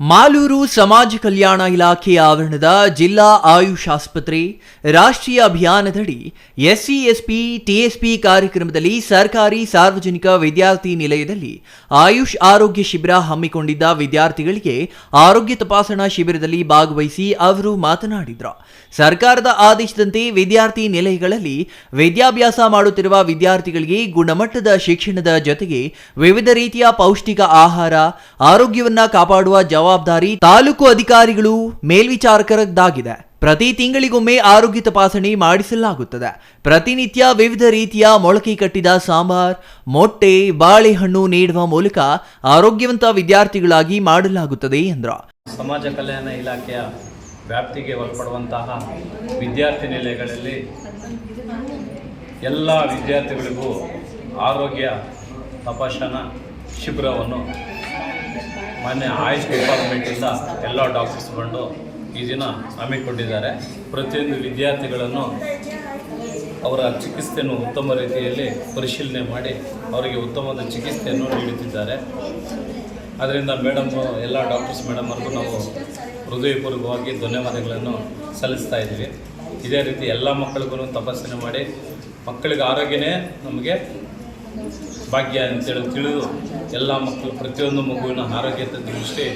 ಮಾಲೂರು ಸಮಾಜ ಕಲ್ಯಾಣ ಇಲಾಖೆ ಆವರಣದ ಜಿಲ್ಲಾ ಆಯುಷ್ ಆಸ್ಪತ್ರೆ ರಾಷ್ಟ್ರೀಯ ಅಭಿಯಾನದಡಿ ಎಸ್ಸಿ ಎಸ್ಪಿ, ಟಿಎಸ್ಪಿ ಕಾರ್ಯಕ್ರಮದಲ್ಲಿ ಸರ್ಕಾರಿ ಸಾರ್ವಜನಿಕ ವಿದ್ಯಾರ್ಥಿ ನಿಲಯದಲ್ಲಿ ಆಯುಷ್ ಆರೋಗ್ಯ ಶಿಬಿರ ಹಮ್ಮಿಕೊಂಡಿದ್ದ ವಿದ್ಯಾರ್ಥಿಗಳಿಗೆ ಆರೋಗ್ಯ ತಪಾಸಣಾ ಶಿಬಿರದಲ್ಲಿ ಭಾಗವಹಿಸಿ ಅವರು ಮಾತನಾಡಿದರು. ಸರ್ಕಾರದ ಆದೇಶದಂತೆ ವಿದ್ಯಾರ್ಥಿ ನಿಲಯಗಳಲ್ಲಿ ವಿದ್ಯಾಭ್ಯಾಸ ಮಾಡುತ್ತಿರುವ ವಿದ್ಯಾರ್ಥಿಗಳಿಗೆ ಗುಣಮಟ್ಟದ ಶಿಕ್ಷಣದ ಜೊತೆಗೆ ವಿವಿಧ ರೀತಿಯ ಪೌಷ್ಟಿಕ ಆಹಾರ, ಆರೋಗ್ಯವನ್ನು ಕಾಪಾಡುವ ತಾಲೂಕು ಅಧಿಕಾರಿಗಳು ಮೇಲ್ವಿಚಾರಕರದ್ದಾಗಿದೆ. ಪ್ರತಿ ತಿಂಗಳಿಗೊಮ್ಮೆ ಆರೋಗ್ಯ ತಪಾಸಣೆ ಮಾಡಿಸಲಾಗುತ್ತದೆ. ಪ್ರತಿನಿತ್ಯ ವಿವಿಧ ರೀತಿಯ ಮೊಳಕೆ ಕಟ್ಟಿದ ಸಾಂಬಾರ್, ಮೊಟ್ಟೆ, ಬಾಳೆಹಣ್ಣು ನೀಡುವ ಮೂಲಕ ಆರೋಗ್ಯವಂತ ವಿದ್ಯಾರ್ಥಿಗಳಾಗಿ ಮಾಡಲಾಗುತ್ತದೆ ಎಂದರು. ಸಮಾಜ ಕಲ್ಯಾಣ ಇಲಾಖೆಯ ವ್ಯಾಪ್ತಿಗೆ ಒಳಪಡುವಂತಹ ವಿದ್ಯಾರ್ಥಿ ನಿಲಯಗಳಲ್ಲಿ ಎಲ್ಲ ವಿದ್ಯಾರ್ಥಿಗಳಿಗೂ ಆರೋಗ್ಯ ತಪಾಸಣಾ ಶಿಬಿರವನ್ನು ಮಾನ್ಯ ಆಯುಷ್ ಡಿಪಾರ್ಟ್ಮೆಂಟಿಂದ ಎಲ್ಲ ಡಾಕ್ಟರ್ಸ್ ಬಂದು ಈ ದಿನ ಹಮ್ಮಿಕೊಂಡಿದ್ದಾರೆ ಪ್ರತಿಯೊಂದು ವಿದ್ಯಾರ್ಥಿಗಳನ್ನು ಅವರ ಚಿಕಿತ್ಸೆಯನ್ನು ಉತ್ತಮ ರೀತಿಯಲ್ಲಿ ಪರಿಶೀಲನೆ ಮಾಡಿ ಅವರಿಗೆ ಉತ್ತಮವಾದ ಚಿಕಿತ್ಸೆಯನ್ನು ನೀಡುತ್ತಿದ್ದಾರೆ. ಅದರಿಂದ ಮೇಡಮ್ ಎಲ್ಲ ಡಾಕ್ಟರ್ಸ್ ಮೇಡಮ್ ನಾವು ಹೃದಯಪೂರ್ವಕವಾಗಿ ಧನ್ಯವಾದಗಳನ್ನು ಸಲ್ಲಿಸ್ತಾ ಇದ್ದೀವಿ ಇದೇ ರೀತಿ ಎಲ್ಲ ಮಕ್ಕಳಿಗೂ ತಪಾಸಣೆ ಮಾಡಿ ಮಕ್ಕಳಿಗೆ ಆರೋಗ್ಯನೇ ನಮಗೆ ಭಾಗ್ಯ ಅಂತೇಳಿ ತಿಳಿದು ಎಲ್ಲ ಮಕ್ಕಳು, ಪ್ರತಿಯೊಂದು ಮಗುವಿನ ಆರೋಗ್ಯದ ದೃಷ್ಟಿ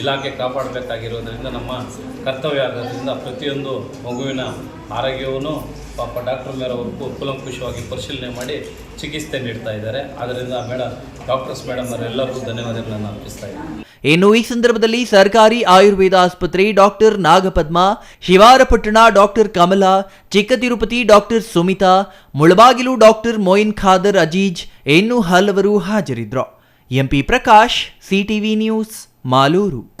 ಇಲಾಖೆ ಕಾಪಾಡಬೇಕಾಗಿರೋದರಿಂದ ನಮ್ಮ ಕರ್ತವ್ಯ ಆಗೋದ್ರಿಂದ ಪ್ರತಿಯೊಂದು ಮಗುವಿನ ಆರೋಗ್ಯವನ್ನು ಪಾಪ ಡಾಕ್ಟರ್ ಮೇರವರೆಗೂ ಕೂಲಂಕುಷವಾಗಿ ಪರಿಶೀಲನೆ ಮಾಡಿ ಚಿಕಿತ್ಸೆ ನೀಡ್ತಾ ಇದ್ದಾರೆ. ಆದ್ದರಿಂದ ಮೇಡಮ್ ಡಾಕ್ಟರ್ಸ್ ಮೇಡಮ್ ಅವರೆಲ್ಲರಿಗೂ ಧನ್ಯವಾದಗಳನ್ನು ಅರ್ಪಿಸ್ತಾ ಇದ್ದೀನಿ. ಇನ್ನು ಈ ಸಂದರ್ಭದಲ್ಲಿ ಸರ್ಕಾರಿ ಆಯುರ್ವೇದ ಆಸ್ಪತ್ರೆ doctor Nagapadma Shivarapattana doctor Kamala, Chikkatirupati doctor Sumita, Mulbagal doctor Moin Khader Aziz, ಇನ್ನೂ ಹಲವರು ಹಾಜರಿದ್ರು. MP Prakash, CTV news, Malur.